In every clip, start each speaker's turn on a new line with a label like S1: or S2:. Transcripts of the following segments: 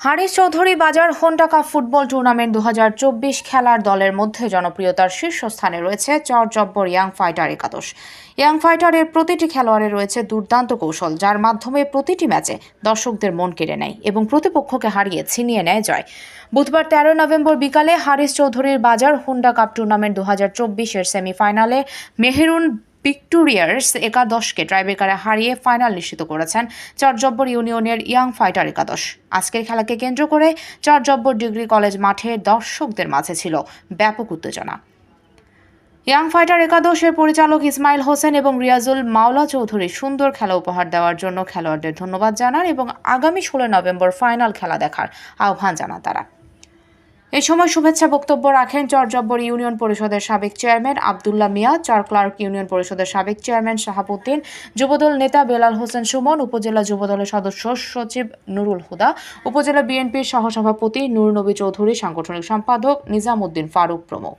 S1: হারিস চৌধুরী বাজার Honda cup football tournament দু হাজার চব্বিশ খেলার দলের মধ্যে জনপ্রিয়তার শীর্ষস্থানে রয়েছে চর জব্বর ইয়াং ফাইটার একাদশ। ইয়াং ফাইটারের প্রতিটি খেলোয়াড়ে রয়েছে দুর্দান্ত কৌশল, যার মাধ্যমে প্রতিটি ম্যাচে দর্শকদের মন কেড়ে নেয় এবং প্রতিপক্ষকে হারিয়ে ছিনিয়ে নেয় জয়। বুধবার তেরো নভেম্বর বিকালে হারিস চৌধুরীর বাজার হোন্ডা কাপ টুর্নামেন্ট দু চব্বিশের সেমিফাইনালে মেহেরুন ভিক্টোরিয়ার্স একাদশকে ট্রাইব্রেকারে হারিয়ে ফাইনাল নিশ্চিত করেছেন চরজব্বর ইউনিয়নের ইয়াং ফাইটার একাদশ। আজকের খেলাকে কেন্দ্র করে চরজব্বর ডিগ্রি কলেজ মাঠে দর্শকদের মাঝে ছিল ব্যাপক উত্তেজনা। ইয়াং ফাইটার একাদশের পরিচালক ইসমাইল হোসেন এবং রিয়াজুল মাওলা চৌধুরী সুন্দর খেলা উপহার দেওয়ার জন্য খেলোয়াড়দের ধন্যবাদ জানান এবং আগামী ষোলো নভেম্বর ফাইনাল খেলা দেখার আহ্বান জানান তারা। এই সময় শুভেচ্ছা বক্তব্য রাখেন চরজব্বর ইউনিয়ন পরিষদের সাবেক chairman Abdullah Mia Char Clark union পরিষদের সাবেক চেয়ারম্যান শাহাবুদ্দিন যুবদল নেতা বেলাল হোসেন সুমন উপজেলা যুবদলের সদস্য সচিব নুরুল হুদা উপজেলা বিএনপির সহসভাপতি নূর নবী চৌধুরী সাংগঠনিক সম্পাদক নিজামুদ্দিন ফারুক প্রমুখ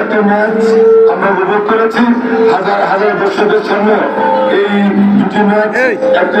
S2: একটা ম্যাচ আমরা উপভোগ করেছি হাজার হাজার দর্শকের সামনে এই দুটি ম্যাচ একটি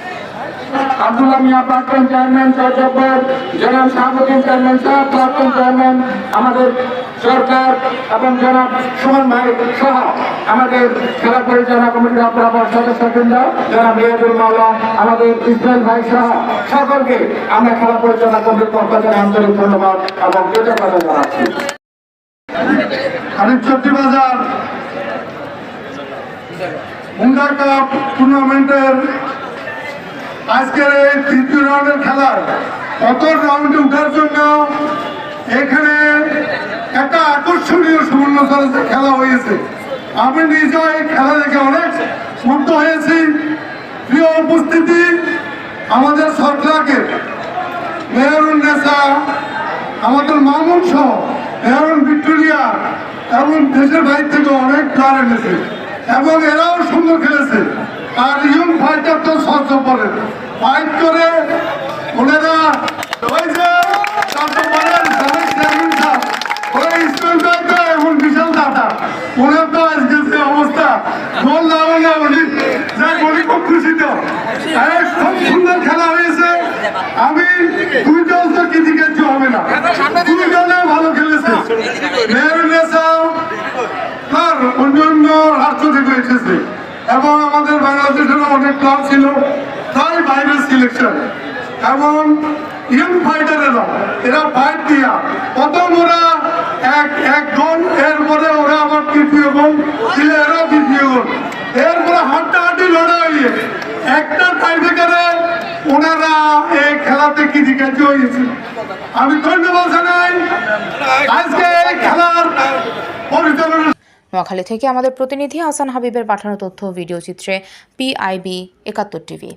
S3: আব্দুল্লাহ মিয়া প্রাক্তন চেয়ারম্যান জজব্বর জনাব শাহাবুদ্দিন চেয়ারম্যান সাহেব প্রাক্তন চেয়ারম্যান আমাদের সরকার এবং জনাব সুমন ভাই সহ আমাদের খেলা পরিচালনা কমিটির অপরাপর সদস্যবৃন্দ, জনাব রিয়াজুল মাওলা, আমাদের ইসমাইল ভাই সহ সকলকে আমরা খেলা পরিচালনা কমিটির পক্ষ থেকে আন্তরিক ধন্যবাদ এবং কৃতজ্ঞতা জানাচ্ছি।
S2: আরিফ চট্টি বাজার মুন্ডা কাপ টুর্নামেন্টের আজকের এই তৃতীয় রাউন্ডের খেলার প্রথম রাউন্ডে ওঠার জন্য এখানে একটা আকর্ষণীয় সুবর্ণ খেলা হয়েছে। আমি নিজেও এই খেলা দেখে অনেক মুগ্ধ হয়েছি। প্রিয় উপস্থিতি, আমাদের সরকারকে মেয়রুন নেশা আমাদের মামুন সহ মেয়রুন ভিক্টোরিয়া এবং দেশের বাইরে থেকে অনেক প্লেয়ার এনেছে এবং এরাও সুন্দর খেলেছে। আর ইয়ং ফাইটার করে ফাইট করে ওনারা ওই যে বিশাল দাদা। ওনার তো আজকে অবস্থা গোল হলে উনি খুব খুশি তো। খুব সুন্দর খেলা হয়েছে। আমি দুই দল তো কিছু হবে না। দুই দলে ভালো খেলেছে। তার অন্যান্য রাষ্ট্র থেকে এসেছে এবং আমাদের বাংলাদেশের অনেক ক্লাব ছিল। তাই বাইরের সিলেকশন এবং ইয়ং ফাইটারেরা এরা ফাইট দিয়া। প্রথম ওরা এক এক গোল এরপরে ওরা আবার তৃতীয় গোল দিলে এরা দ্বিতীয় গোল এরপরে হাড্ডাহাড্ডি লড়াই। একটা টাইব্রেকারে ওনারা এই খেলাতে কি জিজ্ঞাসা হয়েছে। আমি ধন্যবাদ জানাই। আজকে এই খেলার পরিচালনা
S1: নোয়াখালী থেকে আমাদের প্রতিনিধি হাসান হাবিবের পাঠানো তথ্য ভিডিও চিত্রে পিআইবি একাত্তর টিভি।